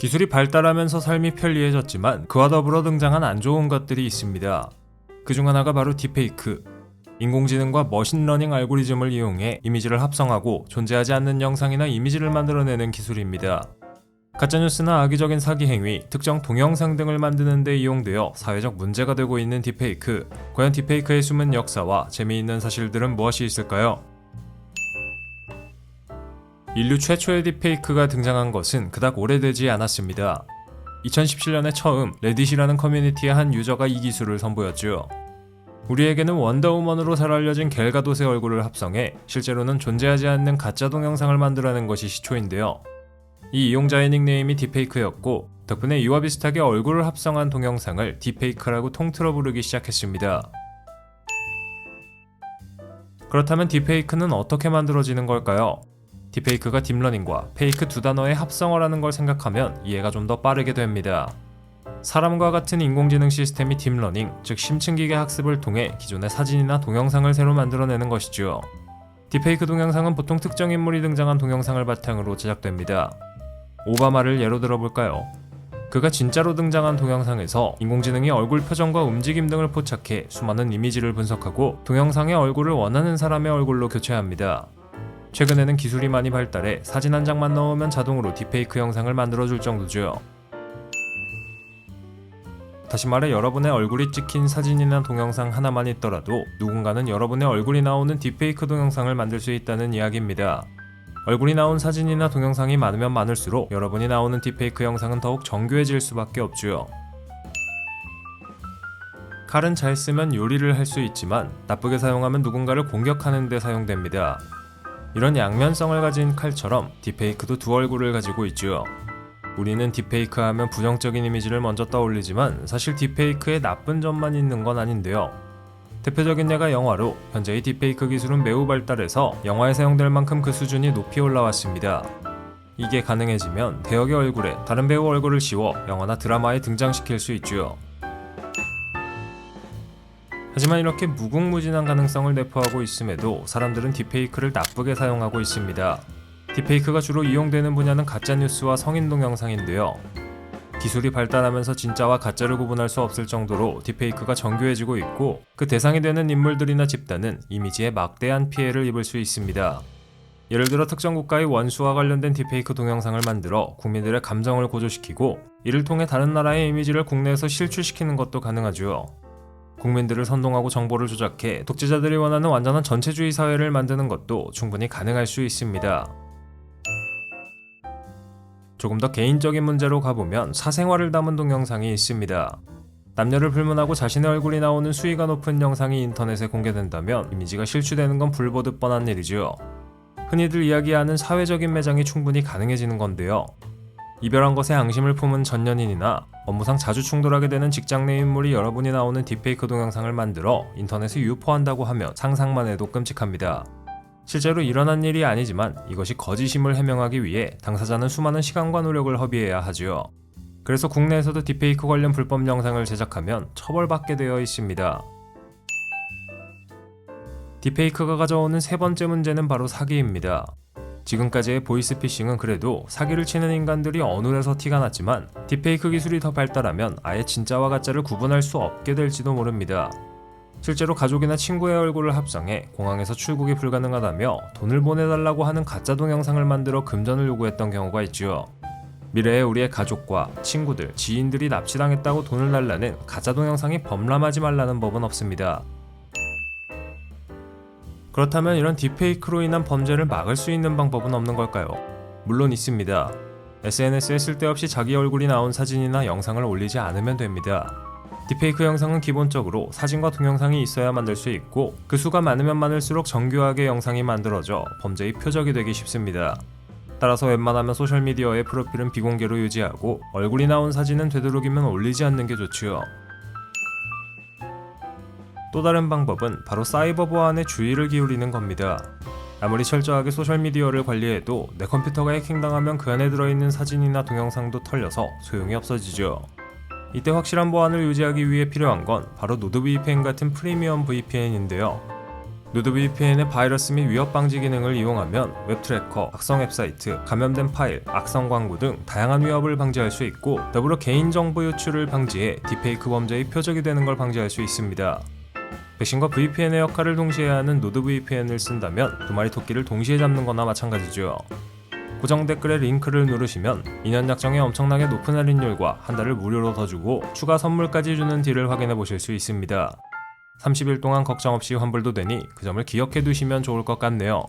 기술이 발달하면서 삶이 편리해졌지만 그와 더불어 등장한 안 좋은 것들이 있습니다. 그 중 하나가 바로 딥페이크. 인공지능과 머신러닝 알고리즘을 이용해 이미지를 합성하고 존재하지 않는 영상이나 이미지를 만들어내는 기술입니다. 가짜뉴스나 악의적인 사기 행위, 특정 동영상 등을 만드는 데 이용되어 사회적 문제가 되고 있는 딥페이크. 과연 딥페이크의 숨은 역사와 재미있는 사실들은 무엇이 있을까요? 인류 최초의 딥페이크가 등장한 것은 그닥 오래되지 않았습니다. 2017년에 처음 레딧이라는 커뮤니티의 한 유저가 이 기술을 선보였죠. 우리에게는 원더우먼으로 잘 알려진 갤가도의 얼굴을 합성해 실제로는 존재하지 않는 가짜 동영상을 만들어낸 것이 시초인데요. 이 이용자의 닉네임이 딥페이크였고 덕분에 이와 비슷하게 얼굴을 합성한 동영상을 딥페이크라고 통틀어 부르기 시작했습니다. 그렇다면 딥페이크는 어떻게 만들어지는 걸까요? 딥페이크가 딥러닝과 페이크 두 단어의 합성어라는 걸 생각하면 이해가 좀 더 빠르게 됩니다. 사람과 같은 인공지능 시스템이 딥러닝, 즉 심층기계 학습을 통해 기존의 사진이나 동영상을 새로 만들어내는 것이죠. 딥페이크 동영상은 보통 특정 인물이 등장한 동영상을 바탕으로 제작됩니다. 오바마를 예로 들어볼까요? 그가 진짜로 등장한 동영상에서 인공지능이 얼굴 표정과 움직임 등을 포착해 수많은 이미지를 분석하고 동영상의 얼굴을 원하는 사람의 얼굴로 교체합니다. 최근에는 기술이 많이 발달해 사진 한 장만 넣으면 자동으로 딥페이크 영상을 만들어줄 정도죠. 다시 말해 여러분의 얼굴이 찍힌 사진이나 동영상 하나만 있더라도 누군가는 여러분의 얼굴이 나오는 딥페이크 동영상을 만들 수 있다는 이야기입니다. 얼굴이 나온 사진이나 동영상이 많으면 많을수록 여러분이 나오는 딥페이크 영상은 더욱 정교해질 수밖에 없죠. 칼은 잘 쓰면 요리를 할 수 있지만 나쁘게 사용하면 누군가를 공격하는 데 사용됩니다. 이런 양면성을 가진 칼처럼 딥페이크도 두 얼굴을 가지고 있죠. 우리는 딥페이크 하면 부정적인 이미지를 먼저 떠올리지만 사실 딥페이크에 나쁜 점만 있는 건 아닌데요. 대표적인 예가 영화로 현재의 딥페이크 기술은 매우 발달해서 영화에 사용될 만큼 그 수준이 높이 올라왔습니다. 이게 가능해지면 대역의 얼굴에 다른 배우 얼굴을 씌워 영화나 드라마에 등장시킬 수 있죠. 하지만 이렇게 무궁무진한 가능성을 내포하고 있음에도 사람들은 딥페이크를 나쁘게 사용하고 있습니다. 딥페이크가 주로 이용되는 분야는 가짜뉴스와 성인 동영상인데요. 기술이 발달하면서 진짜와 가짜를 구분할 수 없을 정도로 딥페이크가 정교해지고 있고 그 대상이 되는 인물들이나 집단은 이미지에 막대한 피해를 입을 수 있습니다. 예를 들어 특정 국가의 원수와 관련된 딥페이크 동영상을 만들어 국민들의 감정을 고조시키고 이를 통해 다른 나라의 이미지를 국내에서 실추시키는 것도 가능하죠. 국민들을 선동하고 정보를 조작해 독재자들이 원하는 완전한 전체주의 사회를 만드는 것도 충분히 가능할 수 있습니다. 조금 더 개인적인 문제로 가보면 사생활을 담은 동영상이 있습니다. 남녀를 불문하고 자신의 얼굴이 나오는 수위가 높은 영상이 인터넷에 공개된다면 이미지가 실추되는 건 불보듯 뻔한 일이죠. 흔히들 이야기하는 사회적인 매장이 충분히 가능해지는 건데요. 이별한 것에 앙심을 품은 전년인이나 업무상 자주 충돌하게 되는 직장 내 인물이 여러분이 나오는 딥페이크 동영상을 만들어 인터넷에 유포한다고 하면 상상만 해도 끔찍합니다. 실제로 일어난 일이 아니지만 이것이 거짓임을 해명하기 위해 당사자는 수많은 시간과 노력을 허비해야 하지요. 그래서 국내에서도 딥페이크 관련 불법 영상을 제작하면 처벌받게 되어 있습니다. 딥페이크가 가져오는 세 번째 문제는 바로 사기입니다. 지금까지의 보이스피싱은 그래도 사기를 치는 인간들이 어눌해서 티가 났지만 딥페이크 기술이 더 발달하면 아예 진짜와 가짜를 구분할 수 없게 될지도 모릅니다. 실제로 가족이나 친구의 얼굴을 합성해 공항에서 출국이 불가능하다며 돈을 보내달라고 하는 가짜 동영상을 만들어 금전을 요구했던 경우가 있지요. 미래에 우리의 가족과 친구들, 지인들이 납치당했다고 돈을 달라는 가짜 동영상이 범람하지 말라는 법은 없습니다. 그렇다면 이런 딥페이크로 인한 범죄를 막을 수 있는 방법은 없는 걸까요? 물론 있습니다. SNS에 쓸데없이 자기 얼굴이 나온 사진이나 영상을 올리지 않으면 됩니다. 딥페이크 영상은 기본적으로 사진과 동영상이 있어야 만들 수 있고 그 수가 많으면 많을수록 정교하게 영상이 만들어져 범죄의 표적이 되기 쉽습니다. 따라서 웬만하면 소셜미디어의 프로필은 비공개로 유지하고 얼굴이 나온 사진은 되도록이면 올리지 않는 게 좋지요. 또 다른 방법은 바로 사이버 보안에 주의를 기울이는 겁니다. 아무리 철저하게 소셜미디어를 관리해도 내 컴퓨터가 해킹당하면 그 안에 들어있는 사진이나 동영상도 털려서 소용이 없어지죠. 이때 확실한 보안을 유지하기 위해 필요한 건 바로 노드 VPN 같은 프리미엄 VPN인데요. 누드 VPN의 바이러스 및 위협 방지 기능을 이용하면 웹 트래커, 악성 웹사이트, 감염된 파일, 악성 광고 등 다양한 위협을 방지할 수 있고 더불어 개인정보 유출을 방지해 디페이크 범죄의 표적이 되는 걸 방지할 수 있습니다. 백신과 VPN의 역할을 동시에 하는 노드 VPN을 쓴다면 두 마리 토끼를 동시에 잡는 거나 마찬가지죠. 고정 댓글에 링크를 누르시면 2년 약정에 엄청나게 높은 할인율과 한 달을 무료로 더 주고 추가 선물까지 주는 딜을 확인해 보실 수 있습니다. 30일 동안 걱정 없이 환불도 되니 그 점을 기억해 두시면 좋을 것 같네요.